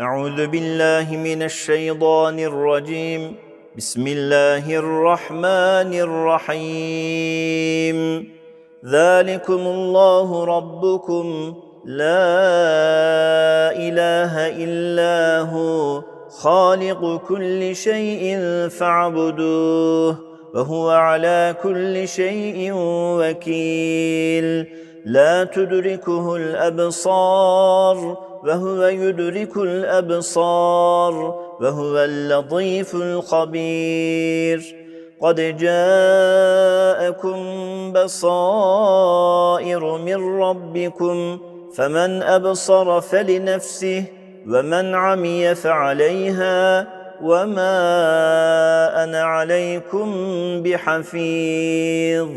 أعوذ بالله من الشيطان الرجيم. بسم الله الرحمن الرحيم. ذلكم الله ربكم. لا إله إلا هو. خالق كل شيء فاعبدوه. وهو على كل شيء وكيل. لا تدركه الأبصار. وهو يدرك الأبصار وهو اللطيف الخبير. قد جاءكم بصائر من ربكم فمن أبصر فلنفسه ومن عمي فعليها وما أنا عليكم بحفيظ.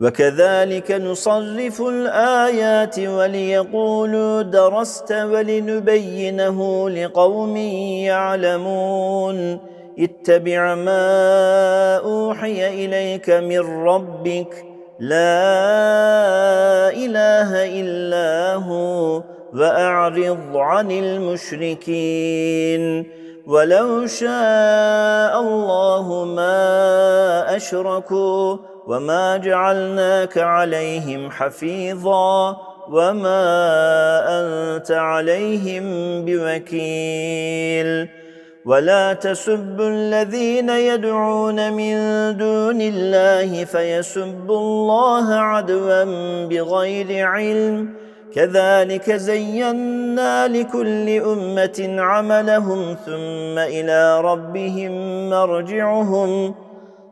وكذلك نصرف الآيات وليقولوا درست ولنبينه لقوم يعلمون. اتبع ما أوحي إليك من ربك. لا إله إلا هو وأعرض عن المشركين. ولو شاء الله ما أشركوا وما جعلناك عليهم حفيظا وما أنت عليهم بوكيل ولا تسبوا الذين يدعون من دون الله فيسبوا الله عدوا بغير علم كذلك زينا لكل أمة عملهم ثم إلى ربهم مرجعهم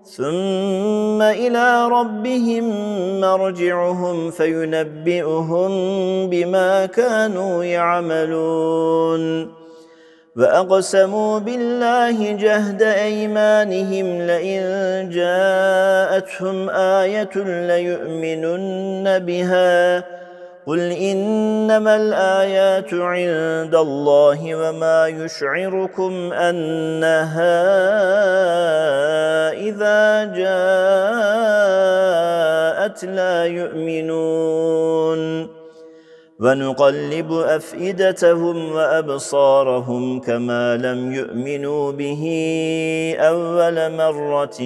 ثم إلى ربهم مرجعهم فينبئهم بما كانوا يعملون. وأقسموا بالله جهد أيمانهم لئن جاءتهم آية ليؤمنن بها. قل إنما الآيات عند الله وما يشعركم أنها إذا جاءت لا يؤمنون ونقلب أفئدتهم وأبصارهم كما لم يؤمنوا به أول مرة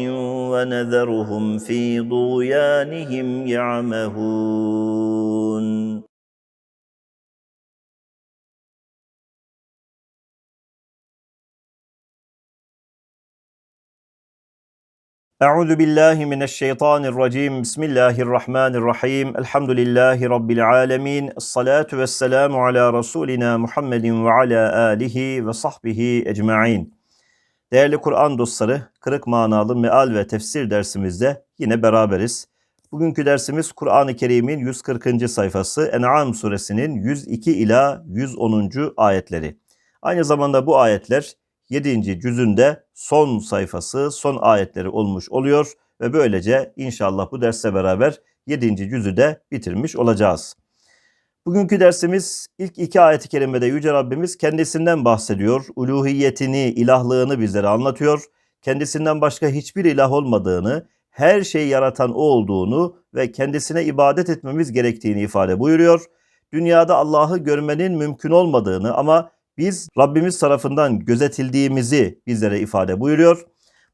ونذرهم في طغيانهم يعمهون. Euzu billahi mineşşeytanirracim. Bismillahirrahmanirrahim. Elhamdülillahi rabbil alamin. Essalatu vesselamu ala rasulina Muhammedin ve ala alihi ve sahbihi ecmaîn. Değerli Kur'an dostları, kırık manalı meal ve tefsir dersimizde yine beraberiz. Bugünkü dersimiz Kur'an-ı Kerim'in 140. sayfası En'am suresinin 102 ila 110. ayetleri. Aynı zamanda bu ayetler 7. cüzünde son sayfası, son ayetleri olmuş oluyor ve böylece inşallah bu dersle beraber 7. cüzü de bitirmiş olacağız. Bugünkü dersimiz ilk iki ayet-i kerimede Yüce Rabbimiz kendisinden bahsediyor. Uluhiyetini, ilahlığını bizlere anlatıyor. Kendisinden başka hiçbir ilah olmadığını, her şeyi yaratan o olduğunu ve kendisine ibadet etmemiz gerektiğini ifade buyuruyor. Dünyada Allah'ı görmenin mümkün olmadığını ama biz Rabbimiz tarafından gözetildiğimizi bizlere ifade buyuruyor.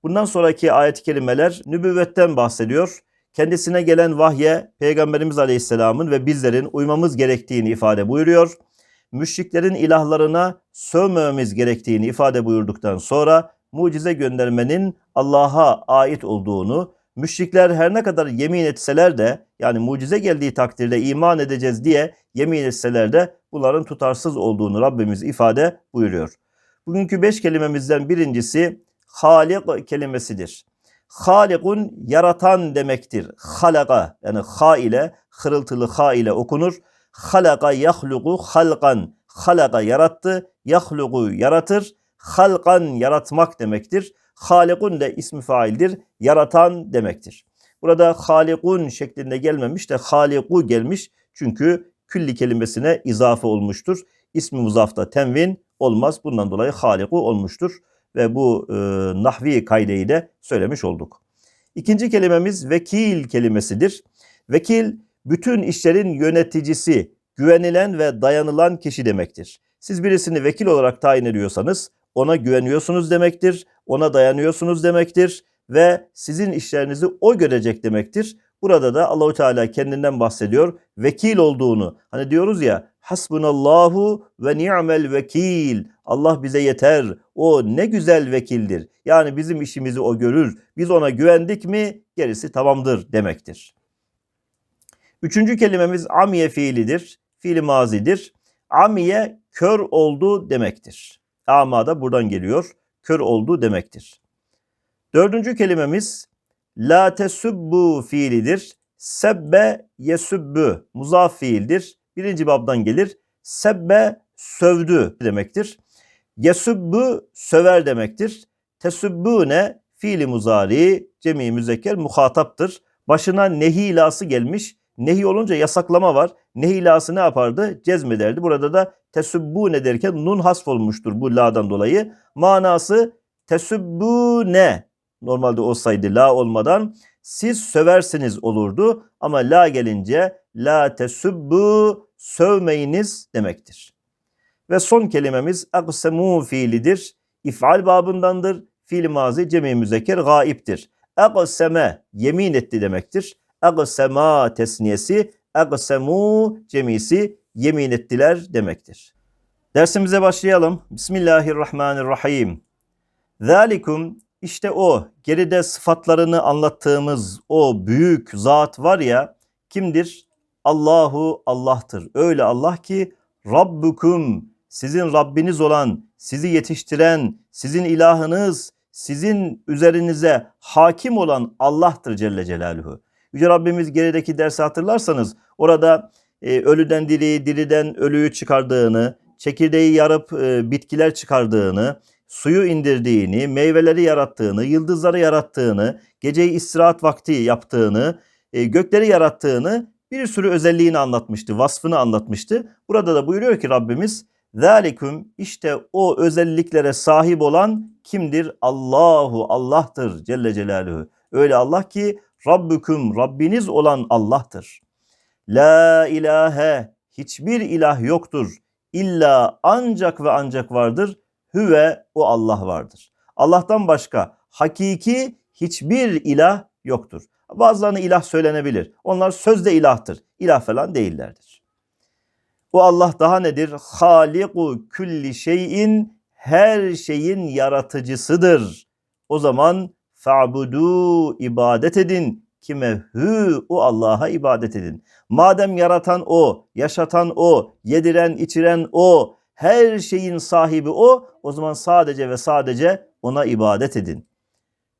Bundan sonraki ayet-i kerimeler nübüvvetten bahsediyor. Kendisine gelen vahye Peygamberimiz Aleyhisselam'ın ve bizlerin uymamız gerektiğini ifade buyuruyor. Müşriklerin ilahlarına sövmememiz gerektiğini ifade buyurduktan sonra mucize göndermenin Allah'a ait olduğunu, müşrikler her ne kadar yemin etseler de yani mucize geldiği takdirde iman edeceğiz diye yemin etseler de bunların tutarsız olduğunu Rabbimiz ifade buyuruyor. Bugünkü beş kelimemizden birincisi Halik kelimesidir. Halikun yaratan demektir. Halaka yani ha ile hırıltılı ha ile okunur. Halaka yahluku halkan. Halaka yarattı. Yahluku yaratır. Halkan yaratmak demektir. Halikun de ismi faildir. Yaratan demektir. Burada halikun şeklinde gelmemiş de haliku gelmiş. Çünkü külli kelimesine izafe olmuştur. İsmi muzafta tenvin olmaz. Bundan dolayı haliku olmuştur. Ve bu e, nahvi kaydeyi de söylemiş olduk. İkinci kelimemiz vekil kelimesidir. Vekil bütün işlerin yöneticisi, güvenilen ve dayanılan kişi demektir. Siz birisini vekil olarak tayin ediyorsanız ona güveniyorsunuz demektir, ona dayanıyorsunuz demektir ve sizin işlerinizi o görecek demektir. Burada da Allahu Teala kendinden bahsediyor. Vekil olduğunu. Hani diyoruz ya Hasbunallahu ve ni'mel vekil. Allah bize yeter. O ne güzel vekildir. Yani bizim işimizi o görür. Biz ona güvendik mi gerisi tamamdır demektir. Üçüncü kelimemiz amiye fiilidir. Fiili mazidir. Amiye kör oldu demektir. Ama da buradan geliyor. Kör oldu demektir. Dördüncü kelimemiz la tesubbu fiilidir. Sebbe yesubbu muzaf fiildir. Birinci babdan gelir. Sebbe sövdü demektir. Yesubbu söver demektir. Tesubbu ne? Fiili muzari, cemi müzekker muhataptır. Başına nehilası gelmiş. Nehi olunca yasaklama var. Nehilası ne yapardı? Cezmederdi. Burada da tesubbu ne derken nun hasf olmuştur bu la'dan dolayı. Manası tesubbu ne? Normalde olsaydı la olmadan siz söversiniz olurdu ama la gelince la tesubbu sövmeyiniz demektir. Ve son kelimemiz aksemu fiilidir. İf'al babındandır. Fiil mazi cemi müzekker gaiptir. Akseme yemin etti demektir. Aksema tesniyesi, aksemu cemisi yemin ettiler demektir. Dersimize başlayalım. Bismillahirrahmanirrahim. Zalikum işte o geride sıfatlarını anlattığımız o büyük zat var ya kimdir? Allahu Allah'tır. Öyle Allah ki Rabbukum sizin Rabbiniz olan, sizi yetiştiren, sizin ilahınız, sizin üzerinize hakim olan Allah'tır Celle Celaluhu. Yüce Rabbimiz gerideki dersi hatırlarsanız orada e, ölüden diri, diriden ölüyü çıkardığını, çekirdeği yarıp e, bitkiler çıkardığını, suyu indirdiğini, meyveleri yarattığını, yıldızları yarattığını, geceyi istirahat vakti yaptığını, e, gökleri yarattığını bir sürü özelliğini anlatmıştı, vasfını anlatmıştı. Burada da buyuruyor ki Rabbimiz Zalikum işte o özelliklere sahip olan kimdir? Allahu Allah'tır Celle Celaluhu. Öyle Allah ki Rabbüküm Rabbiniz olan Allah'tır. La ilahe hiçbir ilah yoktur. İlla ancak ve ancak vardır. Hüve o Allah vardır. Allah'tan başka hakiki hiçbir ilah yoktur. Bazılarına ilah söylenebilir. Onlar sözde ilahtır. İlah falan değillerdir. O Allah daha nedir? Haliku külli şeyin her şeyin yaratıcısıdır. O zaman fa'budu ibadet edin. Kime hü o Allah'a ibadet edin. Madem yaratan o, yaşatan o, yediren içiren o, her şeyin sahibi o, o zaman sadece ve sadece ona ibadet edin.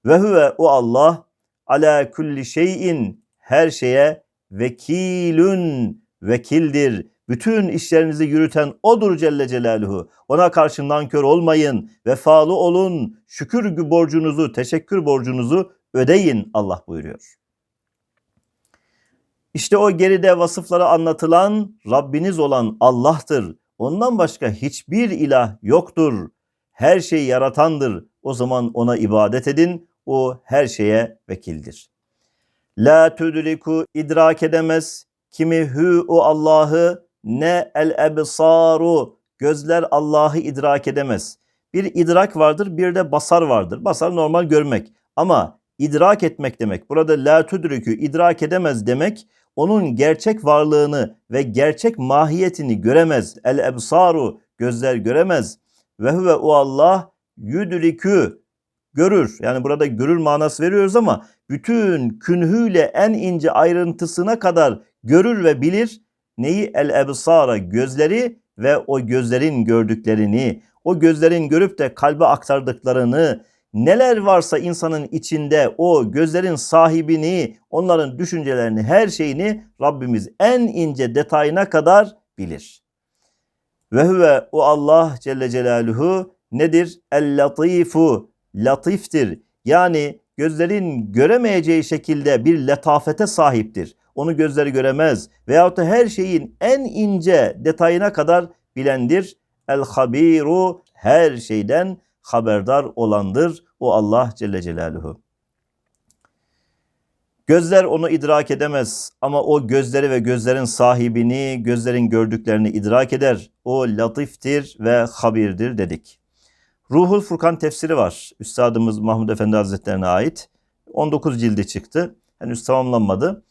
Ve huve o Allah ala kulli şeyin her şeye vekilün vekildir. Bütün işlerinizi yürüten odur Celle Celaluhu. Ona karşı nankör olmayın, vefalı olun, şükür borcunuzu, teşekkür borcunuzu ödeyin Allah buyuruyor. İşte o geride vasıfları anlatılan Rabbiniz olan Allah'tır. Ondan başka hiçbir ilah yoktur. Her şeyi yaratandır. O zaman ona ibadet edin. O her şeye vekildir. La tudriku idrak edemez. Kimi hü o Allah'ı ne el ebsaru gözler Allah'ı idrak edemez. Bir idrak vardır, bir de basar vardır. Basar normal görmek ama idrak etmek demek. Burada la tudrikü idrak edemez demek onun gerçek varlığını ve gerçek mahiyetini göremez. El ebsaru gözler göremez. Ve huve o Allah yudrikü görür. Yani burada görür manası veriyoruz ama bütün künhüyle en ince ayrıntısına kadar görür ve bilir. Neyi? El ebsara gözleri ve o gözlerin gördüklerini, o gözlerin görüp de kalbe aktardıklarını, neler varsa insanın içinde o gözlerin sahibini, onların düşüncelerini, her şeyini Rabbimiz en ince detayına kadar bilir. Ve huve o Allah Celle Celaluhu nedir? El-latifu, latiftir. Yani gözlerin göremeyeceği şekilde bir letafete sahiptir. Onu gözleri göremez veyahut da her şeyin en ince detayına kadar bilendir. El-habiru her şeyden haberdar olandır o Allah Celle Celaluhu. Gözler onu idrak edemez ama o gözleri ve gözlerin sahibini, gözlerin gördüklerini idrak eder. O latiftir ve habirdir dedik. Ruhul Furkan tefsiri var. Üstadımız Mahmud Efendi Hazretlerine ait. 19 cildi çıktı. Henüz tamamlanmadı.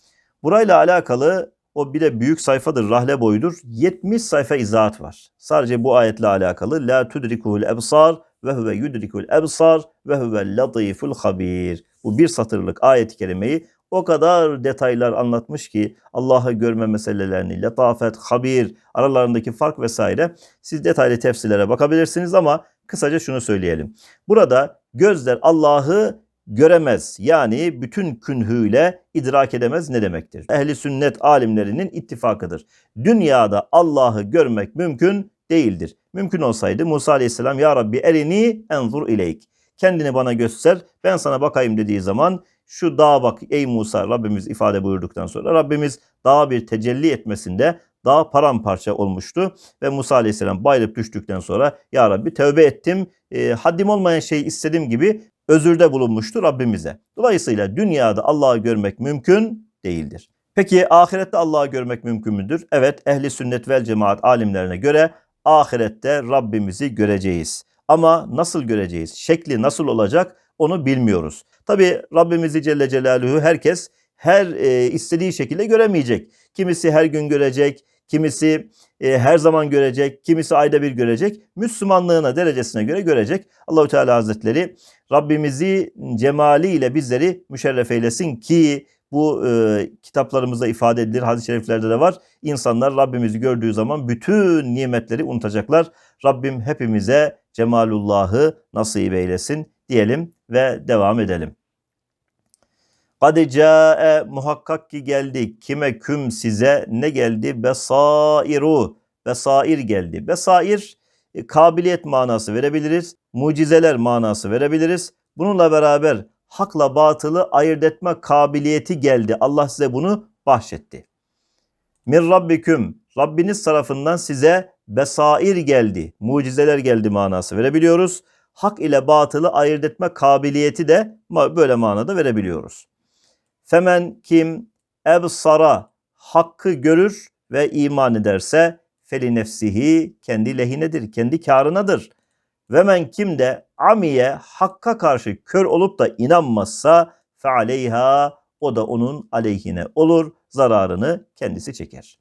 Burayla alakalı o bir de büyük sayfadır, rahle boyudur. 70 sayfa izahat var. Sadece bu ayetle alakalı. La tudrikuhul ebsar ve huve yudrikul ebsar ve huve latiful habir. Bu bir satırlık ayet-i kerimeyi o kadar detaylar anlatmış ki Allah'ı görme meselelerini, letafet, habir, aralarındaki fark vesaire. Siz detaylı tefsirlere bakabilirsiniz ama kısaca şunu söyleyelim. Burada gözler Allah'ı göremez. Yani bütün künhüyle idrak edemez ne demektir? Ehli sünnet alimlerinin ittifakıdır. Dünyada Allah'ı görmek mümkün değildir. Mümkün olsaydı Musa aleyhisselam ya Rabbi erini enzur ileyk. Kendini bana göster ben sana bakayım dediği zaman şu dağa bak ey Musa Rabbimiz ifade buyurduktan sonra Rabbimiz dağa bir tecelli etmesinde dağ paramparça olmuştu ve Musa aleyhisselam bayılıp düştükten sonra ya Rabbi tövbe ettim e, haddim olmayan şeyi istedim gibi özürde bulunmuştu Rabbimize. Dolayısıyla dünyada Allah'ı görmek mümkün değildir. Peki ahirette Allah'ı görmek mümkün müdür? Evet ehli sünnet vel cemaat alimlerine göre ahirette Rabbimizi göreceğiz. Ama nasıl göreceğiz? Şekli nasıl olacak onu bilmiyoruz. Tabi Rabbimizi Celle Celaluhu herkes her e, istediği şekilde göremeyecek. Kimisi her gün görecek, kimisi e, her zaman görecek, kimisi ayda bir görecek. Müslümanlığına, derecesine göre görecek. Allahü Teala Hazretleri Rabbimizi cemaliyle bizleri müşerref eylesin ki bu e, kitaplarımızda ifade edilir, hadis-i şeriflerde de var. İnsanlar Rabbimizi gördüğü zaman bütün nimetleri unutacaklar. Rabbim hepimize cemalullahı nasip eylesin diyelim ve devam edelim. Kad muhakkak ki geldi. Kime küm size ne geldi? Besairu. Besair geldi. Besair e, kabiliyet manası verebiliriz. Mucizeler manası verebiliriz. Bununla beraber hakla batılı ayırt etme kabiliyeti geldi. Allah size bunu bahşetti. Mir Rabbiküm. Rabbiniz tarafından size besair geldi. Mucizeler geldi manası verebiliyoruz. Hak ile batılı ayırt etme kabiliyeti de böyle manada verebiliyoruz. Femen kim ebsara hakkı görür ve iman ederse feli nefsihi kendi lehinedir, kendi karınadır. Ve men kim de amiye hakka karşı kör olup da inanmazsa fe aleyha o da onun aleyhine olur, zararını kendisi çeker.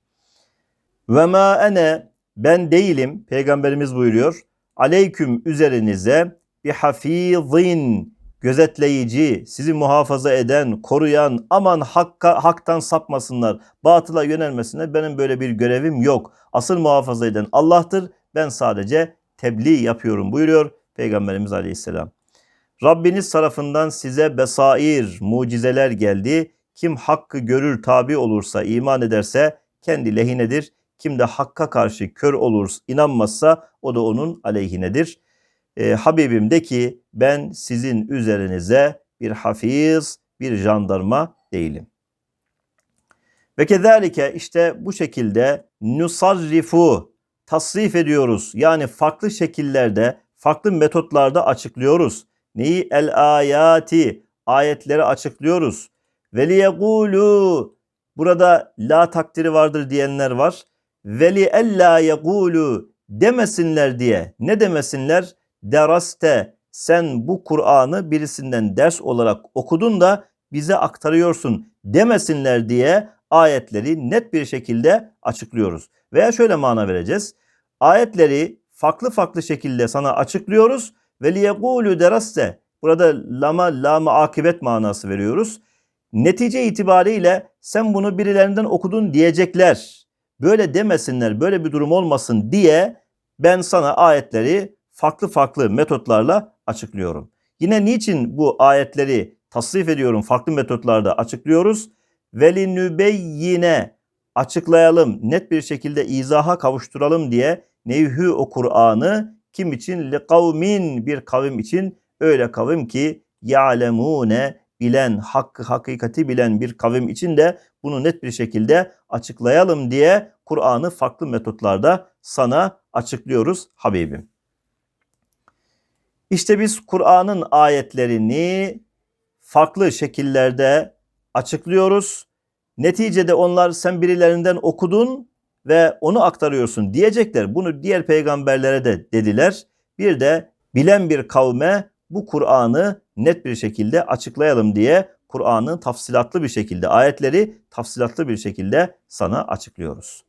Ve ma ene ben değilim peygamberimiz buyuruyor. Aleyküm üzerinize bir hafizin gözetleyici, sizi muhafaza eden, koruyan, aman hakka, haktan sapmasınlar, batıla yönelmesine benim böyle bir görevim yok. Asıl muhafaza eden Allah'tır. Ben sadece tebliğ yapıyorum buyuruyor Peygamberimiz Aleyhisselam. Rabbiniz tarafından size besair, mucizeler geldi. Kim hakkı görür, tabi olursa, iman ederse kendi lehinedir. Kim de hakka karşı kör olur, inanmazsa o da onun aleyhinedir. E, Habibim de ki ben sizin üzerinize bir hafiz, bir jandarma değilim. Ve kezalike işte bu şekilde nusarrifu tasrif ediyoruz. Yani farklı şekillerde, farklı metotlarda açıklıyoruz. Neyi? El ayati, ayetleri açıklıyoruz. Ve liyegulu, burada la takdiri vardır diyenler var. Ve ella yegulu demesinler diye. Ne demesinler? Deraste sen bu Kur'an'ı birisinden ders olarak okudun da bize aktarıyorsun demesinler diye ayetleri net bir şekilde açıklıyoruz. Veya şöyle mana vereceğiz. Ayetleri farklı farklı şekilde sana açıklıyoruz ve liyekulu deraste burada lama lama akibet manası veriyoruz. Netice itibariyle sen bunu birilerinden okudun diyecekler. Böyle demesinler, böyle bir durum olmasın diye ben sana ayetleri farklı farklı metotlarla açıklıyorum. Yine niçin bu ayetleri tasrif ediyorum farklı metotlarda açıklıyoruz? Veli nübeyyine açıklayalım, net bir şekilde izaha kavuşturalım diye nevhü o Kur'an'ı kim için? Li kavmin bir kavim için öyle kavim ki ya'lemune bilen, hakkı hakikati bilen bir kavim için de bunu net bir şekilde açıklayalım diye Kur'an'ı farklı metotlarda sana açıklıyoruz Habibim. İşte biz Kur'an'ın ayetlerini farklı şekillerde açıklıyoruz. Neticede onlar sen birilerinden okudun ve onu aktarıyorsun diyecekler. Bunu diğer peygamberlere de dediler. Bir de bilen bir kavme bu Kur'an'ı net bir şekilde açıklayalım diye Kur'an'ı tafsilatlı bir şekilde, ayetleri tafsilatlı bir şekilde sana açıklıyoruz.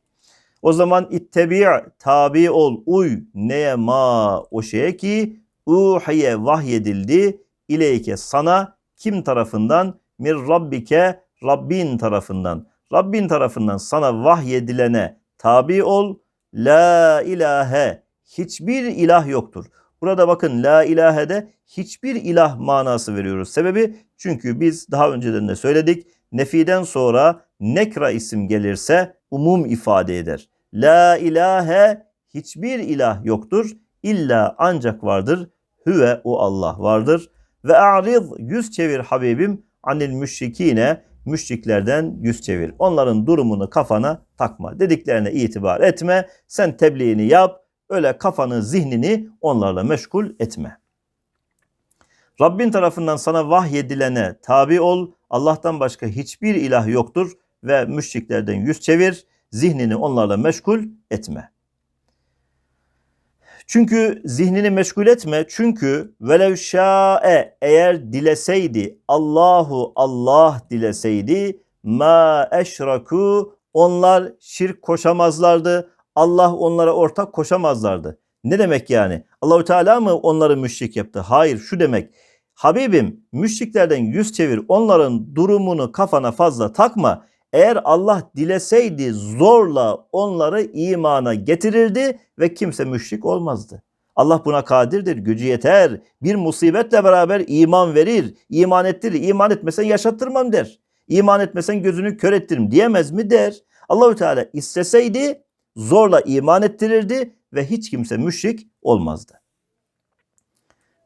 O zaman ittebi' tabi ol, uy neye ma o şeye ki uhiye vahyedildi ileyke sana kim tarafından? Mir rabbike Rabbin tarafından. Rabbin tarafından sana vahyedilene tabi ol. La ilahe hiçbir ilah yoktur. Burada bakın la ilahe de hiçbir ilah manası veriyoruz. Sebebi çünkü biz daha önceden de söyledik. Nefiden sonra nekra isim gelirse umum ifade eder. La ilahe hiçbir ilah yoktur. İlla ancak vardır. Hüve o Allah vardır. Ve a'rid yüz çevir Habibim anil müşrikine müşriklerden yüz çevir. Onların durumunu kafana takma. Dediklerine itibar etme. Sen tebliğini yap. Öyle kafanı, zihnini onlarla meşgul etme. Rabbin tarafından sana vahyedilene tabi ol. Allah'tan başka hiçbir ilah yoktur ve müşriklerden yüz çevir. Zihnini onlarla meşgul etme. Çünkü zihnini meşgul etme. Çünkü velev şa'e eğer dileseydi Allahu Allah dileseydi ma eşraku onlar şirk koşamazlardı. Allah onlara ortak koşamazlardı. Ne demek yani? Allahu Teala mı onları müşrik yaptı? Hayır şu demek. Habibim müşriklerden yüz çevir onların durumunu kafana fazla takma. Eğer Allah dileseydi zorla onları imana getirirdi ve kimse müşrik olmazdı. Allah buna kadirdir, gücü yeter. Bir musibetle beraber iman verir, iman ettirir. İman etmesen yaşattırmam der. İman etmesen gözünü kör ettiririm diyemez mi der. Allahü Teala isteseydi zorla iman ettirirdi ve hiç kimse müşrik olmazdı.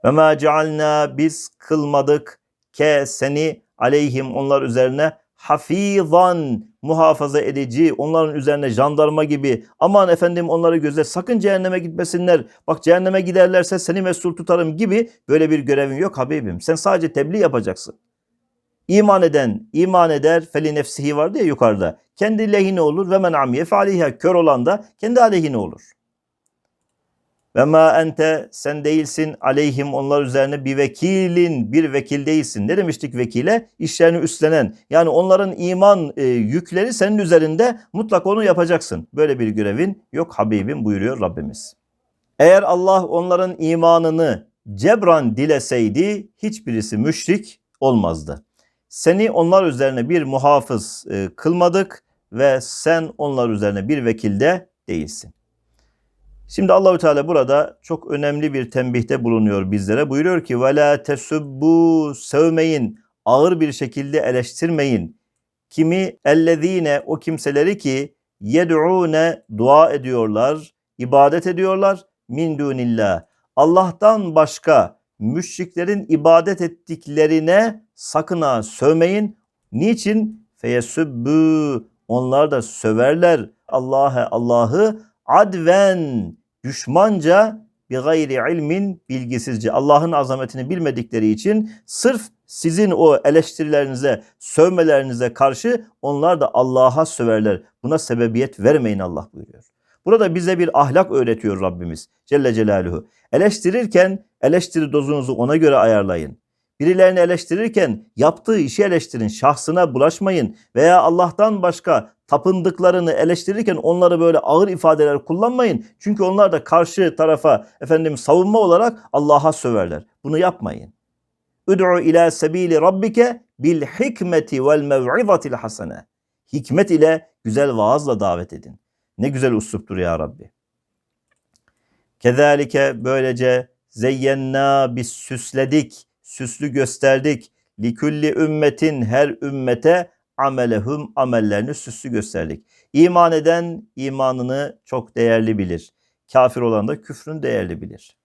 Ve ma cealna biz kılmadık ke seni aleyhim onlar üzerine hafizan muhafaza edici, onların üzerine jandarma gibi aman efendim onları gözle sakın cehenneme gitmesinler. Bak cehenneme giderlerse seni mesul tutarım gibi böyle bir görevin yok Habibim. Sen sadece tebliğ yapacaksın. İman eden iman eder feli nefsihi vardı ya yukarıda. Kendi lehine olur ve men amiye fe kör olan da kendi aleyhine olur. Ve ma ente sen değilsin aleyhim onlar üzerine bir vekilin bir vekil değilsin. Ne demiştik vekile? İşlerini üstlenen. Yani onların iman e, yükleri senin üzerinde mutlak onu yapacaksın. Böyle bir görevin yok Habibim buyuruyor Rabbimiz. Eğer Allah onların imanını cebran dileseydi hiçbirisi müşrik olmazdı. Seni onlar üzerine bir muhafız e, kılmadık ve sen onlar üzerine bir vekilde değilsin. Şimdi Allahü Teala burada çok önemli bir tembihte bulunuyor bizlere. Buyuruyor ki ve la tesubbu sevmeyin, ağır bir şekilde eleştirmeyin. Kimi ellezine o kimseleri ki yed'une dua ediyorlar, ibadet ediyorlar min dunillah. Allah'tan başka müşriklerin ibadet ettiklerine sakın ha sövmeyin. Niçin? Feyesubbu onlar da söverler Allah'ı Allah'ı adven düşmanca bir gayri ilmin bilgisizce Allah'ın azametini bilmedikleri için sırf sizin o eleştirilerinize, sövmelerinize karşı onlar da Allah'a söverler. Buna sebebiyet vermeyin Allah buyuruyor. Burada bize bir ahlak öğretiyor Rabbimiz Celle Celaluhu. Eleştirirken eleştiri dozunuzu ona göre ayarlayın. Birilerini eleştirirken yaptığı işi eleştirin, şahsına bulaşmayın veya Allah'tan başka tapındıklarını eleştirirken onları böyle ağır ifadeler kullanmayın. Çünkü onlar da karşı tarafa efendim savunma olarak Allah'a söverler. Bunu yapmayın. Ud'u ila sebili rabbike bil hikmeti vel mev'izatil hasene. Hikmet ile güzel vaazla davet edin. Ne güzel usluptur ya Rabbi. Kezalike böylece zeyyenna biz süsledik, süslü gösterdik. Likulli ümmetin her ümmete amelehum amellerini süslü gösterdik. İman eden imanını çok değerli bilir. Kafir olan da küfrün değerli bilir.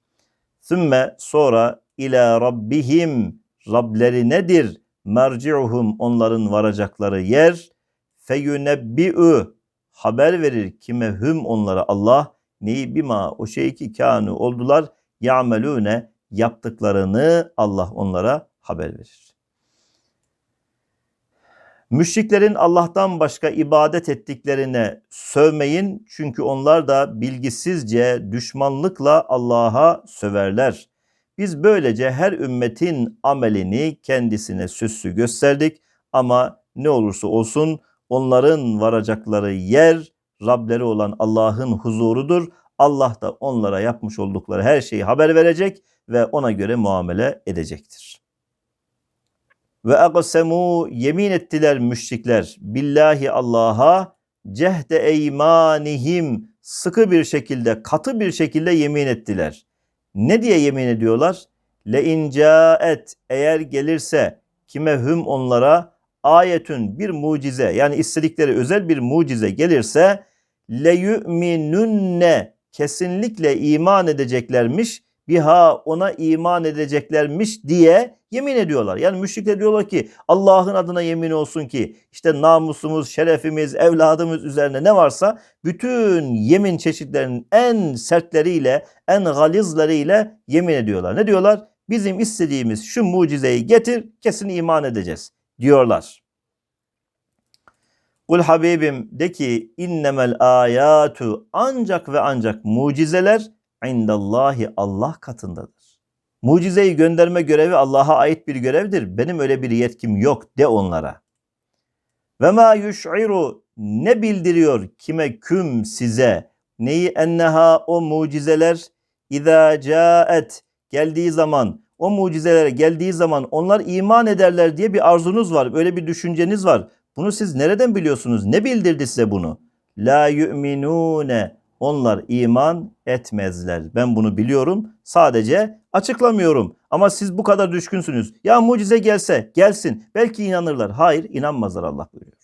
Sümme sonra ila rabbihim Rableri nedir? Merci'uhum onların varacakları yer. Feyunebbi'ü haber verir kime hüm onlara Allah neyi bima o şey ki kanu oldular yamelune yaptıklarını Allah onlara haber verir. Müşriklerin Allah'tan başka ibadet ettiklerine sövmeyin çünkü onlar da bilgisizce düşmanlıkla Allah'a söverler. Biz böylece her ümmetin amelini kendisine süslü gösterdik ama ne olursa olsun onların varacakları yer Rableri olan Allah'ın huzurudur. Allah da onlara yapmış oldukları her şeyi haber verecek ve ona göre muamele edecektir. Ve aksemu yemin ettiler müşrikler billahi Allah'a cehde eymanihim sıkı bir şekilde katı bir şekilde yemin ettiler. Ne diye yemin ediyorlar? Le incaet eğer gelirse kime hüm onlara ayetün bir mucize yani istedikleri özel bir mucize gelirse le yu'minunne kesinlikle iman edeceklermiş biha ona iman edeceklermiş diye yemin ediyorlar. Yani müşrikler diyorlar ki Allah'ın adına yemin olsun ki işte namusumuz, şerefimiz, evladımız üzerine ne varsa bütün yemin çeşitlerinin en sertleriyle, en galizleriyle yemin ediyorlar. Ne diyorlar? Bizim istediğimiz şu mucizeyi getir kesin iman edeceğiz diyorlar. Kul Habibim de ki innemel ayatu ancak ve ancak mucizeler indallahi Allah katındadır. Mucizeyi gönderme görevi Allah'a ait bir görevdir. Benim öyle bir yetkim yok de onlara. Ve ma yuş'iru ne bildiriyor kime küm size neyi enneha o mucizeler izâ caet geldiği zaman o mucizelere geldiği zaman onlar iman ederler diye bir arzunuz var. Öyle bir düşünceniz var. Bunu siz nereden biliyorsunuz? Ne bildirdi size bunu? La yu'minune onlar iman etmezler. Ben bunu biliyorum. Sadece açıklamıyorum. Ama siz bu kadar düşkünsünüz. Ya mucize gelse gelsin. Belki inanırlar. Hayır inanmazlar Allah buyuruyor.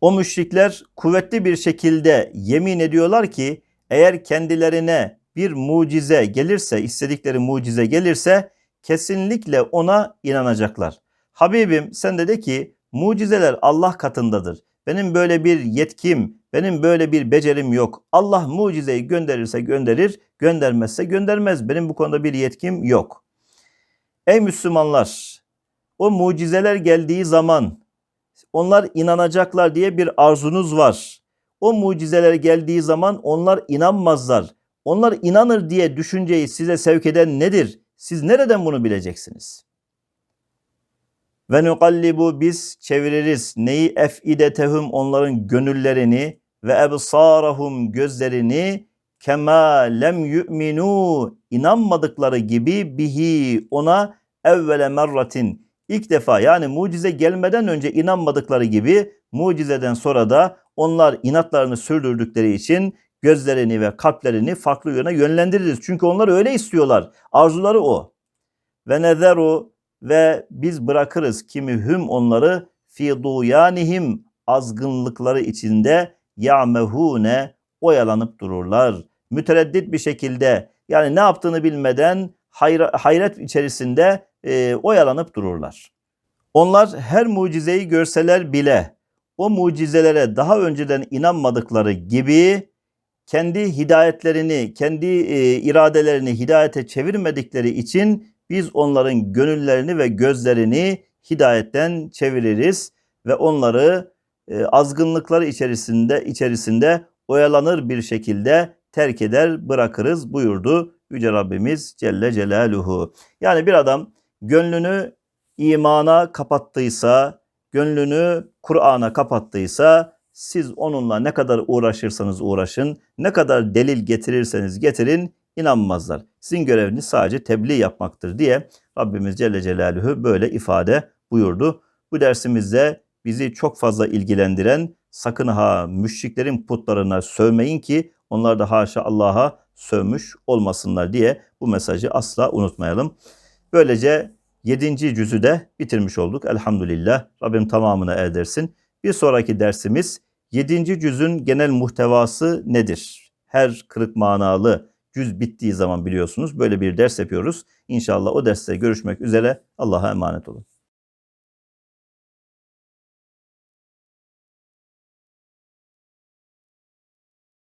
O müşrikler kuvvetli bir şekilde yemin ediyorlar ki eğer kendilerine bir mucize gelirse, istedikleri mucize gelirse kesinlikle ona inanacaklar. Habibim sen de de ki mucizeler Allah katındadır. Benim böyle bir yetkim, benim böyle bir becerim yok. Allah mucizeyi gönderirse gönderir, göndermezse göndermez. Benim bu konuda bir yetkim yok. Ey Müslümanlar, o mucizeler geldiği zaman onlar inanacaklar diye bir arzunuz var. O mucizeler geldiği zaman onlar inanmazlar. Onlar inanır diye düşünceyi size sevk eden nedir? Siz nereden bunu bileceksiniz? Ve nukallibu biz çeviririz neyi efidetehum onların gönüllerini ve ebsarahum gözlerini kema lem yu'minu inanmadıkları gibi bihi ona evvele merratin ilk defa yani mucize gelmeden önce inanmadıkları gibi mucizeden sonra da onlar inatlarını sürdürdükleri için gözlerini ve kalplerini farklı yöne yönlendiririz. Çünkü onlar öyle istiyorlar. Arzuları o. Ve nezeru ve biz bırakırız kimi hüm onları fi duyanihim azgınlıkları içinde ya'mehune oyalanıp dururlar. Mütereddit bir şekilde yani ne yaptığını bilmeden hayra, hayret içerisinde e, oyalanıp dururlar. Onlar her mucizeyi görseler bile o mucizelere daha önceden inanmadıkları gibi kendi hidayetlerini, kendi e, iradelerini hidayete çevirmedikleri için biz onların gönüllerini ve gözlerini hidayetten çeviririz ve onları e, azgınlıkları içerisinde içerisinde oyalanır bir şekilde terk eder bırakırız buyurdu Yüce Rabbimiz Celle Celaluhu. Yani bir adam gönlünü imana kapattıysa, gönlünü Kur'an'a kapattıysa siz onunla ne kadar uğraşırsanız uğraşın, ne kadar delil getirirseniz getirin inanmazlar. Sizin göreviniz sadece tebliğ yapmaktır diye Rabbimiz Celle Celaluhu böyle ifade buyurdu. Bu dersimizde bizi çok fazla ilgilendiren sakın ha müşriklerin putlarına sövmeyin ki onlar da haşa Allah'a sövmüş olmasınlar diye bu mesajı asla unutmayalım. Böylece 7. cüzü de bitirmiş olduk. Elhamdülillah. Rabbim tamamını erdirsin. Bir sonraki dersimiz 7. cüzün genel muhtevası nedir? Her kırık manalı cüz bittiği zaman biliyorsunuz böyle bir ders yapıyoruz. İnşallah o derste görüşmek üzere. Allah'a emanet olun.